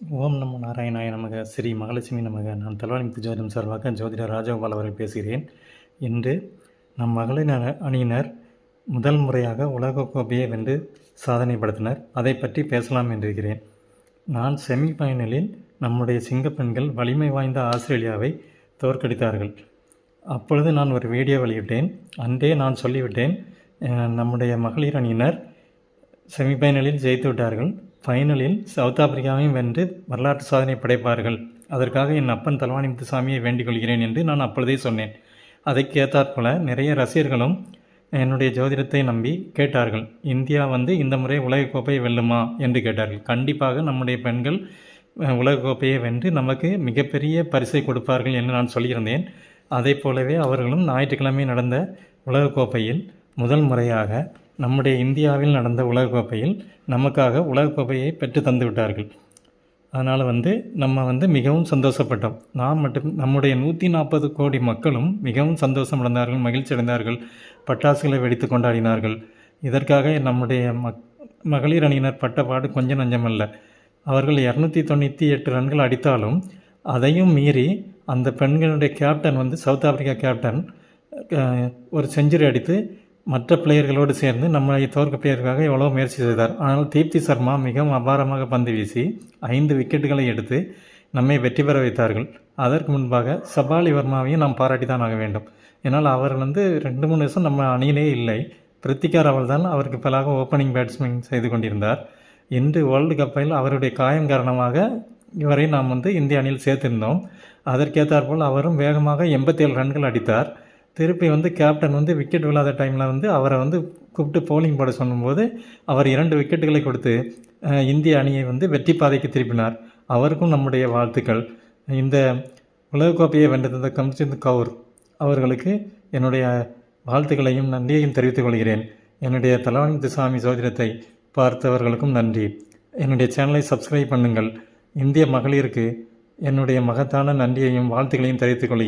ஓம் நமோ நாராயணாய நமக. ஸ்ரீ மகாலட்சுமி நமக. நான் தலவாணி ஜோதிடம் சார்பாக ஜோதிடர் ராஜகோபால் அவர்கள் பேசுகிறேன். இன்று நம் மகளிர் அணியினர் முதல் முறையாக உலகக்கோப்பையை வென்று சாதனை படுத்தினர். அதை பற்றி பேசலாம் என்றிருக்கிறேன் நான் செமி ஃபைனலில் நம்முடைய சிங்கப்பெண்கள் வலிமை வாய்ந்த ஆஸ்திரேலியாவை தோற்கடித்தார்கள். அப்பொழுது நான் ஒரு வீடியோ வெளியிட்டேன். அன்றே நான் சொல்லிவிட்டேன். நம்முடைய மகளிர் அணியினர் செமிஃபைனலில் ஜெயித்து விட்டார்கள். ஃபைனலில் சவுத் ஆப்பிரிக்காவையும் வென்று வரலாற்று சாதனை படைப்பார்கள். அதற்காக என் அப்பன் தலவாணி முத்துசாமியை வேண்டிக் கொள்கிறேன் என்று நான் அப்பொழுதே சொன்னேன். அதை கேட்டாற்போல நிறைய ரசிகர்களும் என்னுடைய ஜோதிடத்தை நம்பி கேட்டார்கள். இந்தியா வந்து இந்த முறை உலகக்கோப்பையை வெல்லுமா? என்று கேட்டார்கள். கண்டிப்பாக நம்முடைய பெண்கள் உலகக்கோப்பையை வென்று நமக்கு மிகப்பெரிய பரிசை கொடுப்பார்கள் என்று நான் சொல்லியிருந்தேன். அதைப் போலவே அவர்களும் ஞாயிற்றுக்கிழமை நடந்த உலகக்கோப்பையில் முதல் முறையாக நம்முடைய இந்தியாவில் நடந்த உலகக்கோப்பையில் நமக்காக உலகக்கோப்பையை பெற்று தந்து விட்டார்கள். அதனால் வந்து நம்ம வந்து மிகவும் சந்தோஷப்பட்டோம். நாம் மட்டும் நம்முடைய நூற்றி நாற்பது கோடி மக்களும் மிகவும் சந்தோஷம் அடைந்தார்கள் மகிழ்ச்சி அடைந்தார்கள் பட்டாசுகளை வெடித்து கொண்டாடினார்கள். இதற்காக நம்முடைய மக் மகளிர் அணியினர் பட்டப்பாடு கொஞ்சம் நஞ்சமல்ல. அவர்கள் இரநூத்தி தொண்ணூற்றி எட்டு ரன்கள் அடித்தாலும் அதையும் மீறி அந்த பெண்களுடைய கேப்டன் வந்து சவுத் ஆப்பிரிக்கா கேப்டன் ஒரு செஞ்சுரி அடித்து மற்ற பிளேயர்களோடு சேர்ந்து நம்மளை தோற்கப்பதற்காக எவ்வளோ முயற்சி செய்தார். ஆனால் தீப்தி சர்மா மிகவும் அபாரமாக பந்து வீசி ஐந்து விக்கெட்டுகளை எடுத்து நம்மை வெற்றி பெற வைத்தார்கள். அதற்கு முன்பாக சபாலி வர்மாவையும் நாம் பாராட்டி தான் ஆக வேண்டும். ஏன்னால் அவர் வந்து ரெண்டு மூணு வருஷம் நம்ம அணியிலே இல்லை. பிரித்திகார் அவள் தான் அவருக்கு பலாக ஓப்பனிங் பேட்ஸ்மேன் செய்து கொண்டிருந்தார். இன்று வேர்ல்டு கப்பில் அவருடைய காயம் காரணமாக இவரை நாம் வந்து இந்திய அணியில் சேர்த்திருந்தோம். அதற்கேற்றாற்போல் அவரும் வேகமாக எண்பத்தேழு ரன்கள் அடித்தார். திருப்பி வந்து கேப்டன் வந்து விக்கெட் விழாத டைமில் வந்து அவரை வந்து கூப்பிட்டு போலிங் போட சொல்லும்போது அவர் இரண்டு விக்கெட்டுகளை கொடுத்து இந்திய அணியை வந்து வெற்றி பாதைக்கு திருப்பினார். அவருக்கும் நம்முடைய வாழ்த்துக்கள். இந்த உலகக்கோப்பையை வென்றிருந்த கம்சிந்த் கவுர் அவர்களுக்கு என்னுடைய வாழ்த்துக்களையும் நன்றியையும் தெரிவித்துக் கொள்கிறேன். என்னுடைய தலவாணி சாமி சோதிடத்தை பார்த்தவர்களுக்கும் நன்றி. என்னுடைய சேனலை சப்ஸ்கிரைப் பண்ணுங்கள். இந்திய மகளிருக்கு என்னுடைய மகத்தான நன்றியையும் வாழ்த்துக்களையும் தெரிவித்துக் கொள்கிறேன்.